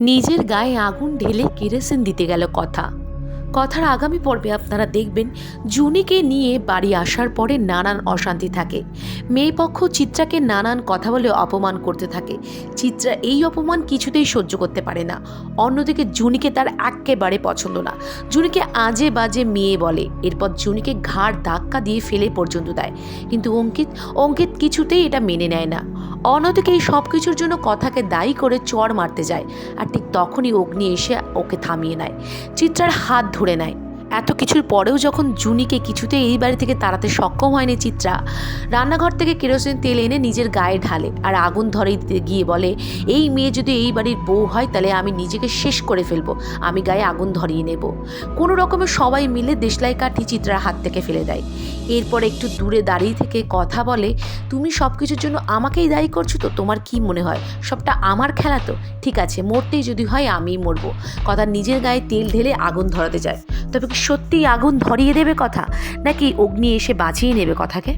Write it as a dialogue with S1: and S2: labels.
S1: নিজের গায়ে আগুন ঢেলে কেরোসিন দিতে গেল কথা। কথার আগামী পর্বে আপনারা দেখবেন জুনিকে নিয়ে বাড়ি আসার পরে নানান অশান্তি থাকে। মেয়ে পক্ষ চিত্রাকে নানান কথা বলে অপমান করতে থাকে। চিত্রা এই অপমান কিছুতেই সহ্য করতে পারে না। অন্যদিকে জুনিকে তার একেবারে পছন্দ না। জুনিকে আজে বাজে মেয়ে বলে। এরপর জুনিকে ঘাড় ধাক্কা দিয়ে ফেলে পর্যন্ত দেয়। কিন্তু অঙ্কিত অঙ্কিত কিছুতেই এটা মেনে নেয় না। অন্যদিকে এই সব কিছুর জন্য কথাকে দায়ী করে চড় মারতে যায়। আর ঠিক তখনই অগ্নি এসে ওকে থামিয়ে নেয়। চিত্রার হাত ধরে নেয়। এত কিছুর পরেও যখন জুনিকে কিছুতে এই বাড়ি থেকে তাড়াতে সক্ষম হয়নি চিত্রা, রান্নাঘর থেকে কেরোসিন তেল এনে নিজের গায়ে ঢালে আর আগুন ধরে গিয়ে বলে, এই মেয়ে যদি এই বাড়ির বউ হয় তাহলে আমি নিজেকে শেষ করে ফেলব, আমি গায়ে আগুন ধরিয়ে নেব। কোনো রকমে সবাই মিলে দেশলাই কাঠি চিত্রার হাত থেকে ফেলে দেয়। এরপর একটু দূরে দাঁড়িয়ে থেকে কথা বলে, তুমি সব কিছুর জন্য আমাকেই দায়ী করছ তো? তোমার কি মনে হয়? সবটা আমার খেলা তো? ঠিক আছে, মরতেই যদি হয় আমিই মরবো। কথা নিজের গায়ে তেল ঢেলে আগুন ধরাতে যায়। তবে কি সত্যিই আগুন ধরিয়ে দেবে কথা? নাকি অগ্নি এসে বাঁচিয়ে নেবে কথাকে?